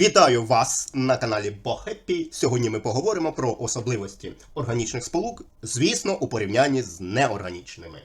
Вітаю вас на каналі Бохеппі. Сьогодні ми поговоримо про особливості органічних сполук, звісно, у порівнянні з неорганічними.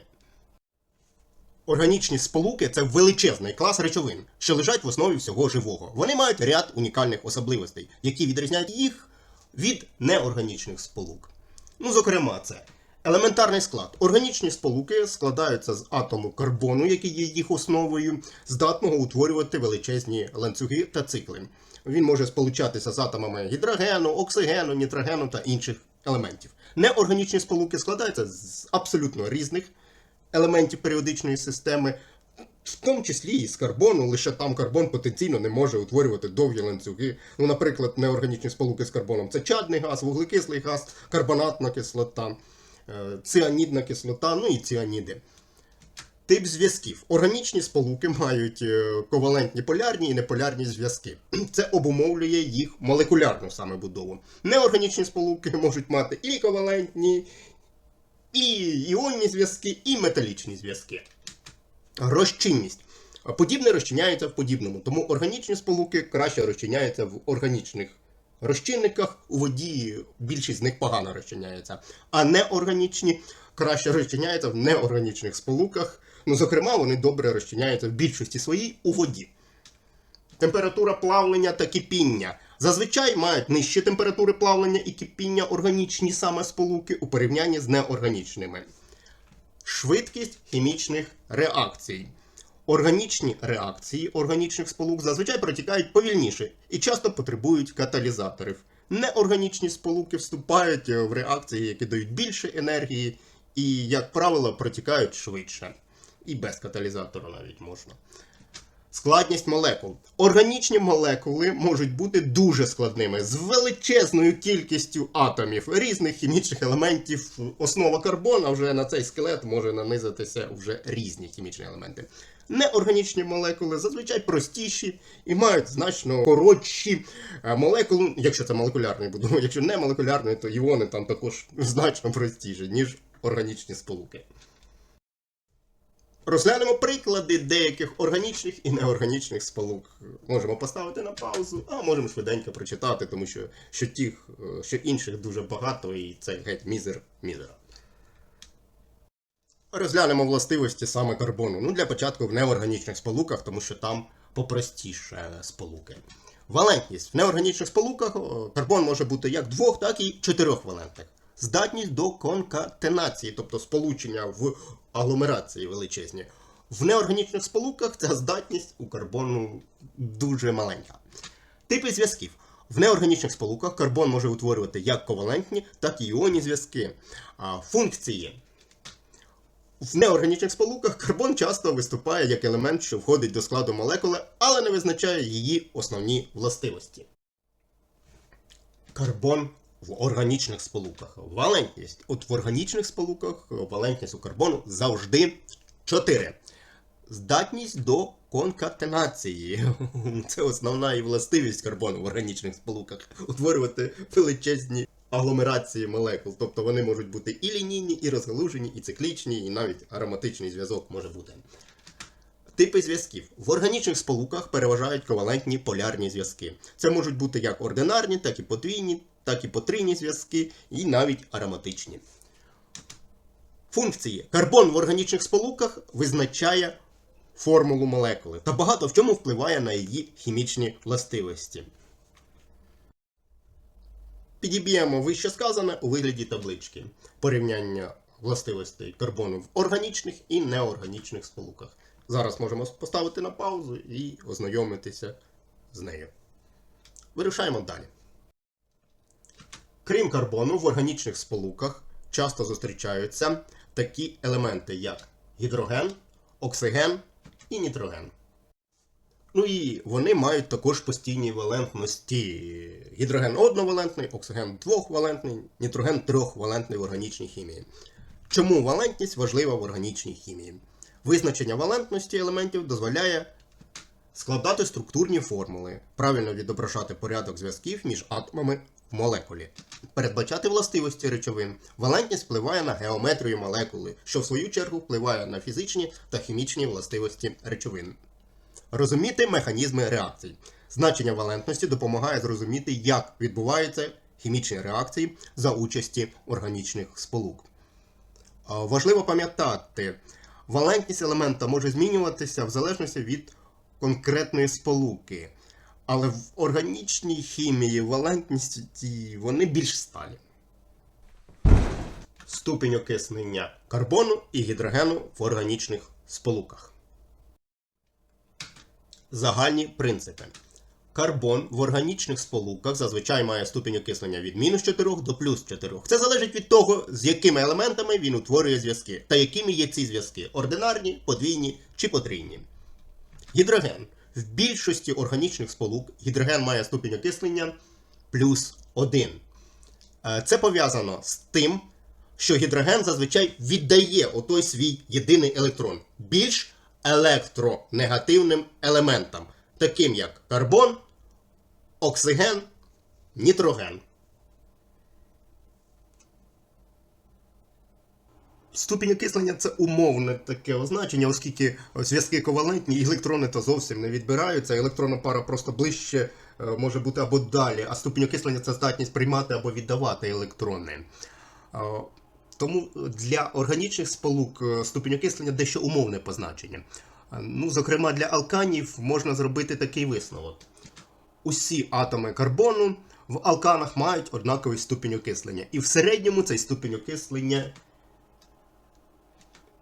Органічні сполуки це величезний клас речовин, що лежать в основі всього живого. Вони мають ряд унікальних особливостей, які відрізняють їх від неорганічних сполук. Ну, зокрема, це елементарний склад. Органічні сполуки складаються з атому карбону, який є їх основою, здатного утворювати величезні ланцюги та цикли. Він може сполучатися з атомами гідрогену, оксигену, нітрогену та інших елементів. Неорганічні сполуки складаються з абсолютно різних елементів періодичної системи, в тому числі і з карбону, лише там карбон потенційно не може утворювати довгі ланцюги. Ну, наприклад, неорганічні сполуки з карбоном це чадний газ, вуглекислий газ, карбонатна кислота, ціанідна кислота, ну і ціаніди. Тип зв'язків. Органічні сполуки мають е, ковалентні полярні і неполярні зв'язки. Це обумовлює їх молекулярну саме будову. Неорганічні сполуки можуть мати і ковалентні, і іонні зв'язки, і металічні зв'язки. Розчинність. Подібне розчиняється в подібному, тому органічні сполуки краще розчиняються в органічних розчинниках, у воді більшість з них погано розчиняється, а неорганічні краще розчиняються в неорганічних сполуках. Ну, зокрема, вони добре розчиняються в більшості своїй у воді. Температура плавлення та кипіння. Зазвичай мають нижчі температури плавлення і кипіння органічні саме сполуки у порівнянні з неорганічними. Швидкість хімічних реакцій. Органічні реакції органічних сполук зазвичай протікають повільніше і часто потребують каталізаторів. Неорганічні сполуки вступають в реакції, які дають більше енергії, і, як правило, протікають швидше. І без каталізатора навіть можна. Складність молекул. Органічні молекули можуть бути дуже складними, з величезною кількістю атомів, різних хімічних елементів. Основа карбона вже на цей скелет може нанизатися вже різні хімічні елементи. Неорганічні молекули зазвичай простіші і мають значно коротші е, молекули, якщо це молекулярний будова, якщо не молекулярний, то іони там також значно простіші, ніж органічні сполуки. Розглянемо приклади деяких органічних і неорганічних сполук. Можемо поставити на паузу, а можемо швиденько прочитати, тому що, що тих, е, що інших дуже багато, і це геть мізер мізера. Розглянемо властивості саме карбону. Ну, для початку в неорганічних сполуках, тому що там попростіше сполуки. Валентність. В неорганічних сполуках карбон може бути як двох, так і чотирьохвалентних. Здатність до конкатенації, тобто сполучення в агломерації величезні. В неорганічних сполуках ця здатність у карбону дуже маленька. Типи зв'язків. В неорганічних сполуках карбон може утворювати як ковалентні, так і іонні зв'язки. Функції. В неорганічних сполуках карбон часто виступає як елемент, що входить до складу молекули, але не визначає її основні властивості. Карбон в органічних сполуках. Валентність. От в органічних сполуках валентність у карбону завжди 4. Здатність до конкатенації. Це основна і властивість карбону в органічних сполуках. Утворювати величезні агломерації молекул. Тобто вони можуть бути і лінійні, і розгалужені, і циклічні, і навіть ароматичний зв'язок може бути. Типи зв'язків. В органічних сполуках переважають ковалентні полярні зв'язки. Це можуть бути як ординарні, так і подвійні, так і потрійні зв'язки, і навіть ароматичні. Функції. Карбон в органічних сполуках визначає формулу молекули та багато в чому впливає на її хімічні властивості. Підіб'ємо вище сказане у вигляді таблички порівняння властивостей карбону в органічних і неорганічних сполуках. Зараз можемо поставити на паузу і ознайомитися з нею. Вирушаємо далі. Крім карбону, в органічних сполуках часто зустрічаються такі елементи, як гідроген, оксиген і нітроген. Ну і вони мають також постійні валентності. Гідроген одновалентний, оксиген двохвалентний, нітроген трьохвалентний в органічній хімії. Чому валентність важлива в органічній хімії? Визначення валентності елементів дозволяє складати структурні формули, правильно відображати порядок зв'язків між атомами в молекулі, передбачати властивості речовин. Валентність впливає на геометрію молекули, що в свою чергу впливає на фізичні та хімічні властивості речовин. Розуміти механізми реакцій. Значення валентності допомагає зрозуміти, як відбуваються хімічні реакції за участі органічних сполук. Важливо пам'ятати, валентність елемента може змінюватися в залежності від конкретної сполуки. Але в органічній хімії валентності вони більш сталі. Ступінь окиснення карбону і гідрогену в органічних сполуках. Загальні принципи. Карбон в органічних сполуках зазвичай має ступінь окиснення від мінус 4 до плюс 4. Це залежить від того, з якими елементами він утворює зв'язки, та якими є ці зв'язки ординарні, подвійні чи потрійні. Гідроген. В більшості органічних сполук гідроген має ступінь окислення плюс 1. Е, Це пов'язано з тим, що гідроген зазвичай віддає отой свій єдиний електрон більш електронегативним елементам, таким як карбон, оксиген, нітроген. Ступінь окислення це умовне таке означення, оскільки зв'язки ковалентні, і електрони то зовсім не відбираються. Електронна пара просто ближче е, може бути або далі, а ступінь окислення це здатність приймати або віддавати електрони. Е, Тому для органічних сполук е, ступінь окислення дещо умовне позначення. Е, Ну, зокрема, для алканів можна зробити такий висновок. Усі атоми карбону в алканах мають однаковий ступінь окислення. І в середньому цей ступінь окислення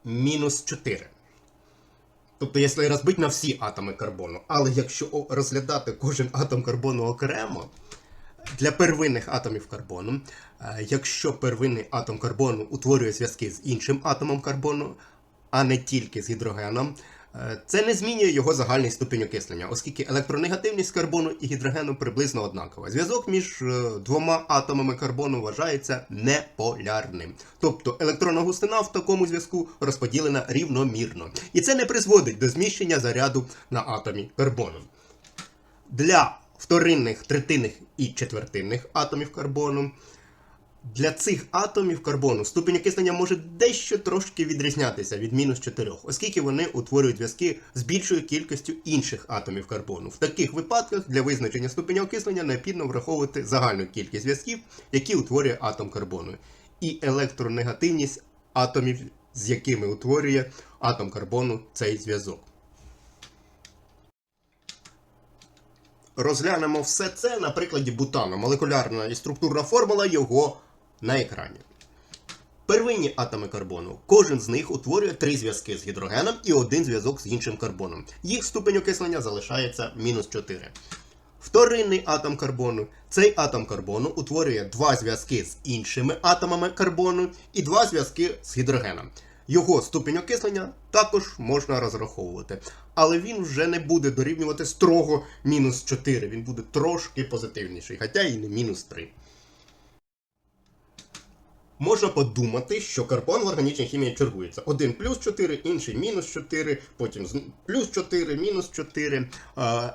мінус 4. Тобто, якщо розбити на всі атоми карбону. Але якщо розглядати кожен атом карбону окремо, для первинних атомів карбону, е, якщо первинний атом карбону утворює зв'язки з іншим атомом карбону, а не тільки з гідрогеном, це не змінює його загальний ступінь окислення, оскільки електронегативність карбону і гідрогену приблизно однакова. Зв'язок між е, двома атомами карбону вважається неполярним. Тобто електронна густина в такому зв'язку розподілена рівномірно. І це не призводить до зміщення заряду на атомі карбону. Для вторинних, третинних і четвертинних атомів карбону. Для цих атомів карбону ступінь окислення може дещо трошки відрізнятися від мінус 4, оскільки вони утворюють зв'язки з більшою кількістю інших атомів карбону. В таких випадках для визначення ступеня окислення необхідно враховувати загальну кількість зв'язків, які утворює атом карбону, і електронегативність атомів, з якими утворює атом карбону цей зв'язок. Розглянемо все це на прикладі бутану. Молекулярна і структурна формула його на екрані. Первинні атоми карбону. Кожен з них утворює три зв'язки з гідрогеном і один зв'язок з іншим карбоном. Їх ступень окислення залишається мінус 4. Вторинний атом карбону. Цей атом карбону утворює два зв'язки з іншими атомами карбону і два зв'язки з гідрогеном. Його ступінь окислення також можна розраховувати. Але він вже не буде дорівнювати строго мінус 4. Він буде трошки позитивніший, хоча і не мінус 3. Можна подумати, що карбон в органічній хімії чергується. Один плюс 4, інший мінус 4, потім плюс 4, мінус 4. Е,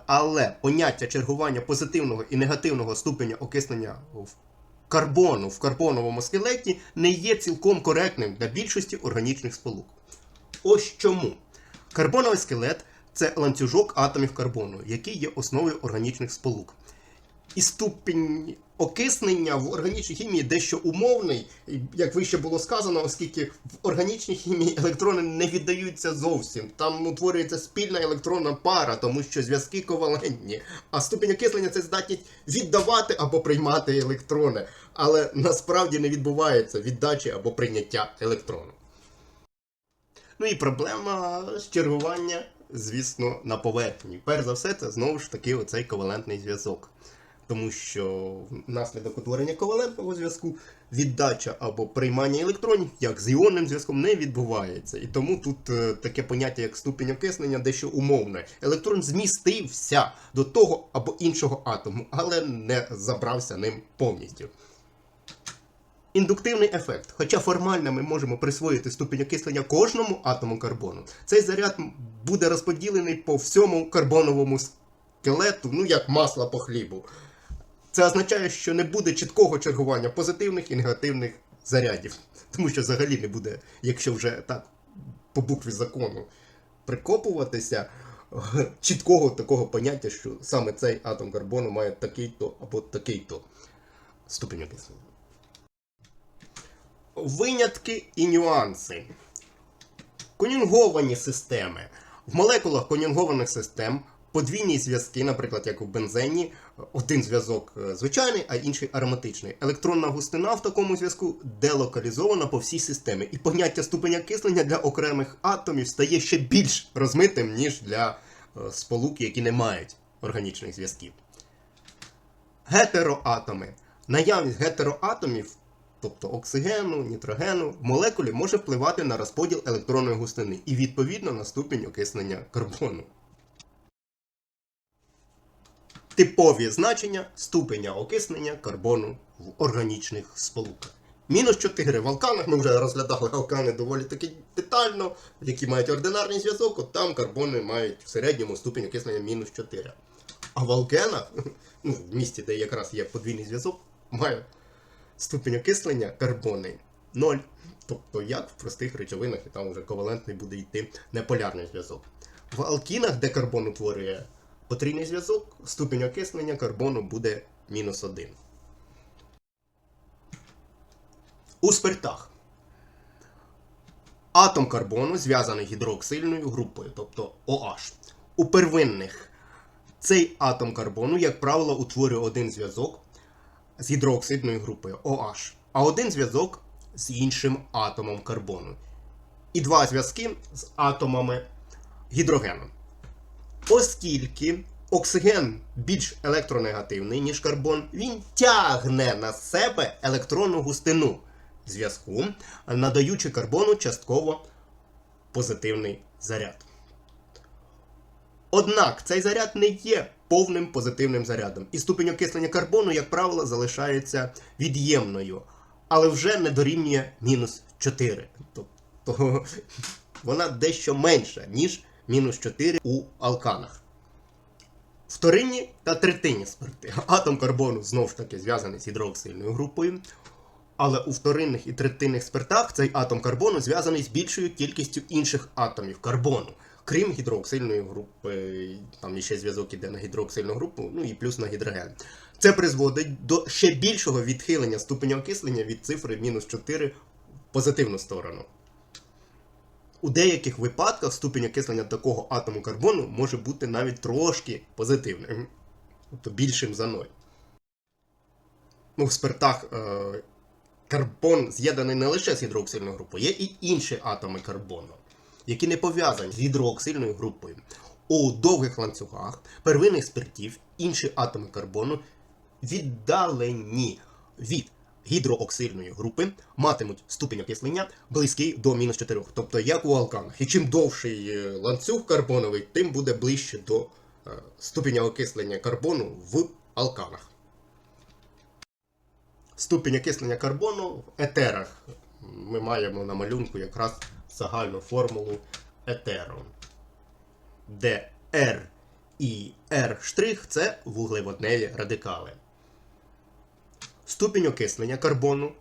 Але поняття чергування позитивного і негативного ступеня окиснення в карбону в карбоновому скелеті не є цілком коректним для більшості органічних сполук. Ось чому. Карбоновий скелет це ланцюжок атомів карбону, який є основою органічних сполук. І ступінь окиснення в органічній хімії дещо умовний, як вище було сказано, оскільки в органічній хімії електрони не віддаються зовсім. Там утворюється спільна електронна пара, тому що зв'язки ковалентні. А ступінь окислення це здатність віддавати або приймати електрони. Але насправді не відбувається віддачі або прийняття електрону. Ну і проблема з чергування, звісно, на поверхні. Перш за все, це знову ж таки оцей ковалентний зв'язок. Тому що внаслідок утворення ковалентного зв'язку віддача або приймання електронів, як з іонним зв'язком, не відбувається. І тому тут е, таке поняття, як ступінь окиснення, дещо умовне. Електрон змістився до того або іншого атому, але не забрався ним повністю. Індуктивний ефект. Хоча формально ми можемо присвоїти ступінь окислення кожному атому карбону, цей заряд буде розподілений по всьому карбоновому скелету, ну як масло по хлібу. Це означає, що не буде чіткого чергування позитивних і негативних зарядів. Тому що взагалі не буде, якщо вже так по букві закону прикопуватися, чіткого такого поняття, що саме цей атом карбону має такий-то або такий-то ступінь окислення. Винятки і нюанси. Конюнговані системи. В молекулах конюнгованих систем подвійні зв'язки, наприклад, як у бензені, один зв'язок е, звичайний, а інший ароматичний. Електронна густина в такому зв'язку делокалізована по всій системі, і поняття ступеня кислення для окремих атомів стає ще більш розмитим, ніж для е, сполук, які не мають органічних зв'язків. Гетероатоми. Наявність гетероатомів, тобто оксигену, нітрогену, в молекулі може впливати на розподіл електронної густини і відповідно на ступінь окиснення карбону. Типові значення ступеня окиснення карбону в органічних сполуках. Мінус 4 в алканах. Ми вже розглядали алкани доволі таки детально, які мають ординарний зв'язок, от там карбони мають в середньому ступінь окиснення мінус 4. А в алкенах, ну, в місті, де якраз є подвійний зв'язок, має ступінь окислення карбони 0. Тобто як в простих речовинах, і там вже ковалентний буде йти неполярний зв'язок. В алкінах, де карбон утворює потрійний зв'язок, ступінь окислення карбону буде мінус 1. У спиртах. Атом карбону зв'язаний гідроксильною групою, тобто OH. У первинних цей атом карбону, як правило, утворює один зв'язок з гідрооксидною групою OH, а один зв'язок з іншим атомом карбону. І два зв'язки з атомами гідрогену. Оскільки оксиген більш електронегативний, ніж карбон, він тягне на себе електронну густину зв'язку, надаючи карбону частково позитивний заряд. Однак цей заряд не є повним позитивним зарядом, і ступінь окислення карбону, як правило, залишається від'ємною, але вже не дорівнює мінус 4. Тобто вона дещо менша, ніж мінус 4 у алканах. Вторинні та третинні спирти. Атом карбону знову ж таки зв'язаний з гідроксильною групою. Але у вторинних і третинних спиртах цей атом карбону зв'язаний з більшою кількістю інших атомів карбону, крім гідроксильної групи, там іще зв'язок іде на гідроксильну групу, ну і плюс на гідроген. Це призводить до ще більшого відхилення ступеня окислення від цифри мінус 4 в позитивну сторону. У деяких випадках ступінь окислення такого атому карбону може бути навіть трошки позитивним, тобто більшим за 0. Ну, в спиртах е, карбон з'єднаний не лише з гідроксильною групою, є і інші атоми карбону, які не пов'язані з гідроксильною групою. У довгих ланцюгах первинних спиртів інші атоми карбону віддалені від гідрооксильної групи матимуть ступінь окислення близький до мінус 4, тобто як у алканах. І чим довший е, ланцюг карбоновий, тим буде ближче до е, ступеня окислення карбону в алканах. Ступінь окислення карбону в етерах. Ми маємо на малюнку якраз загальну формулу етеру, де R і R' це вуглеводневі радикали. Ступінь окислення карбону.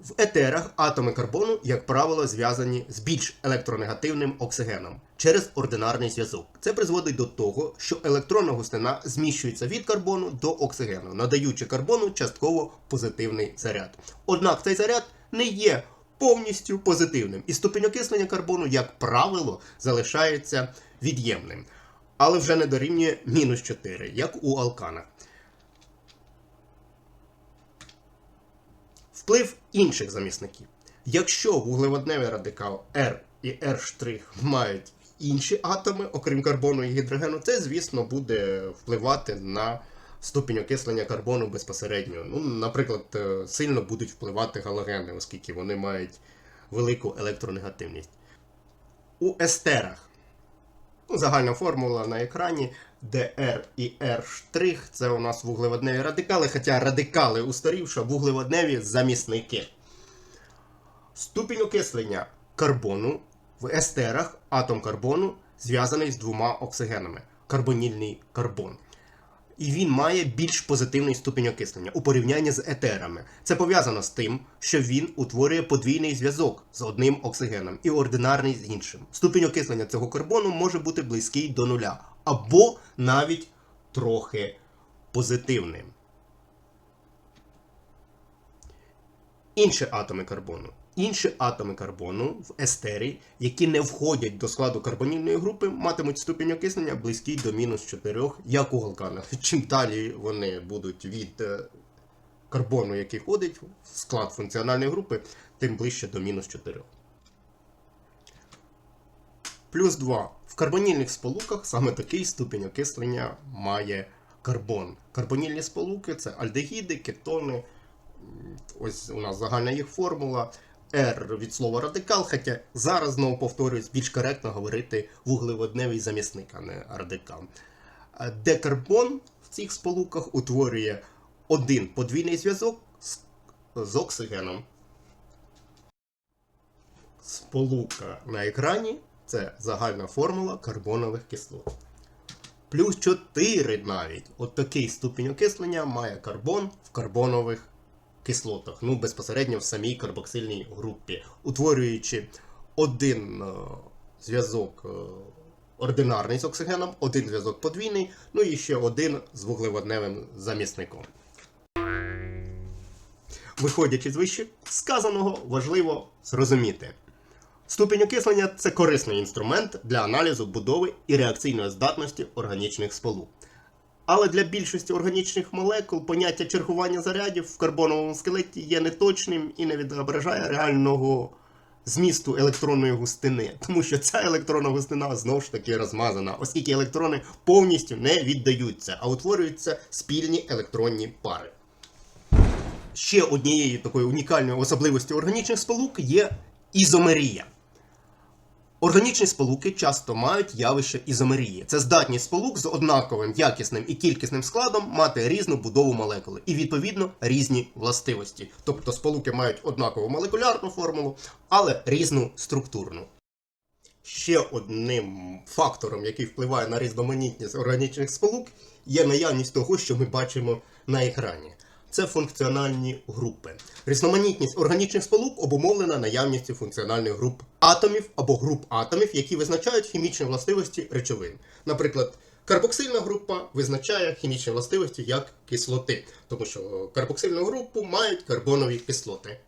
В етерах атоми карбону, як правило, зв'язані з більш електронегативним оксигеном через ординарний зв'язок. Це призводить до того, що електронна густина зміщується від карбону до оксигену, надаючи карбону частково позитивний заряд. Однак цей заряд не є повністю позитивним, і ступінь окислення карбону, як правило, залишається від'ємним, але вже не дорівнює мінус 4, як у алканах. Вплив інших замісників. Якщо вуглеводневий радикал R і R' мають інші атоми, окрім карбону і гідрогену, це, звісно, буде впливати на ступінь окислення карбону безпосередньо. Ну, Наприклад, е, сильно будуть впливати галогени, оскільки вони мають велику електронегативність. У естерах Ну, Загальна формула на екрані, R і R' це у нас вуглеводневі радикали, хоча радикали устарівши, вуглеводневі замісники. Ступінь окислення карбону в естерах атом карбону зв'язаний з двома оксигенами карбонільний карбон. і він має більш позитивний ступінь окислення у порівнянні з етерами. Це пов'язано з тим, що він утворює подвійний зв'язок з одним оксигеном і ординарний з іншим. Ступінь окислення цього карбону може бути близький до нуля, або навіть трохи позитивним. Інші атоми карбону. Інші атоми карбону в естері, які не входять до складу карбонільної групи, матимуть ступінь окислення близький до мінус 4, як у галканах. Чим далі вони будуть від е, карбону, який входить в склад функціональної групи, тим ближче до мінус 4. Плюс 2. В карбонільних сполуках саме такий ступінь окислення має карбон. Карбонільні сполуки це альдегіди, кетони. Ось у нас загальна їх формула. R від слова радикал, хоча зараз знову повторюсь, більш коректно говорити вуглеводневий замісник, а не радикал. А Де карбон в цих сполуках утворює один подвійний зв'язок з оксигеном. Сполука на екрані це загальна формула карбонових кислот. Плюс 4 навіть. От такий ступінь окислення має карбон в карбонових кислотах. Ну, безпосередньо в самій карбоксильній групі, утворюючи один е, зв'язок е, ординарний з оксигеном, один зв'язок подвійний, ну і ще один з вуглеводневим замісником. Виходячи з вище сказаного, важливо зрозуміти. Ступінь окислення це корисний інструмент для аналізу будови і реакційної здатності органічних сполук. Але для більшості органічних молекул поняття чергування зарядів в карбоновому скелеті є неточним і не відображає реального змісту електронної густини, тому що ця електронна густина знову ж таки розмазана, оскільки електрони повністю не віддаються, а утворюються спільні електронні пари. Ще однією такою унікальною особливістю органічних сполук є ізомерія. Органічні сполуки часто мають явище ізомерії. Це здатність сполук з однаковим якісним і кількісним складом мати різну будову молекули і, відповідно, різні властивості. Тобто сполуки мають однакову молекулярну формулу, але різну структурну. Ще одним фактором, який впливає на різноманітність органічних сполук, є наявність того, що ми бачимо на екрані. Це функціональні групи. Різноманітність органічних сполук обумовлена наявністю функціональних груп атомів або груп атомів, які визначають хімічні властивості речовин. Наприклад, карбоксильна група визначає хімічні властивості як кислоти, тому що карбоксильну групу мають карбонові кислоти.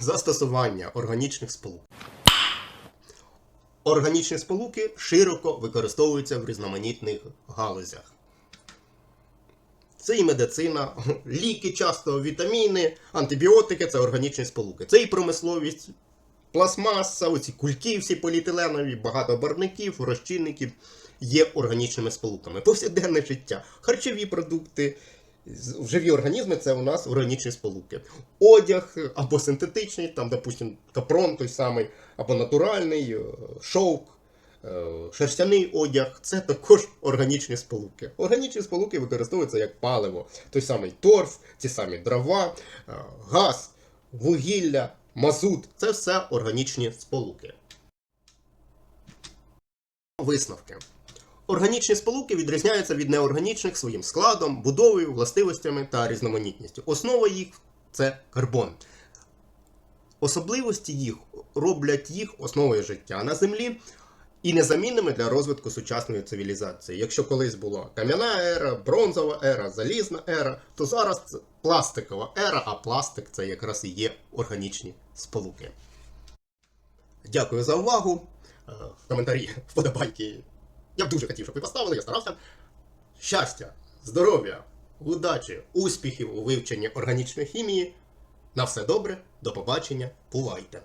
Застосування органічних сполук. Органічні сполуки широко використовуються в різноманітних галузях. Це і медицина, ліки, часто вітаміни, антибіотики це органічні сполуки. Це і промисловість, пластмаса, оці кульки, всі поліетиленові, багато барвників, розчинників є органічними сполуками. Повсякденне життя, харчові продукти, живі організми це у нас органічні сполуки. Одяг або синтетичний, там, допустим, капрон той самий, або натуральний, е, шовк. Е, Шерстяний одяг це також органічні сполуки. Органічні сполуки використовуються як паливо. Той самий торф, ті самі дрова, е, газ, вугілля, мазут це все органічні сполуки. Висновки. Органічні сполуки відрізняються від неорганічних своїм складом, будовою, властивостями та різноманітністю. Основа їх це карбон. Особливості їх роблять їх основою життя на землі і незамінними для розвитку сучасної цивілізації. Якщо колись була кам'яна ера, бронзова ера, залізна ера, то зараз це пластикова ера, а пластик це якраз і є органічні сполуки. Дякую за увагу. Е, Коментарі, вподобайки. Я б дуже хотів, щоб ви поставили, я старався. Щастя, здоров'я, удачі, успіхів у вивченні органічної хімії. На все добре, до побачення, бувайте!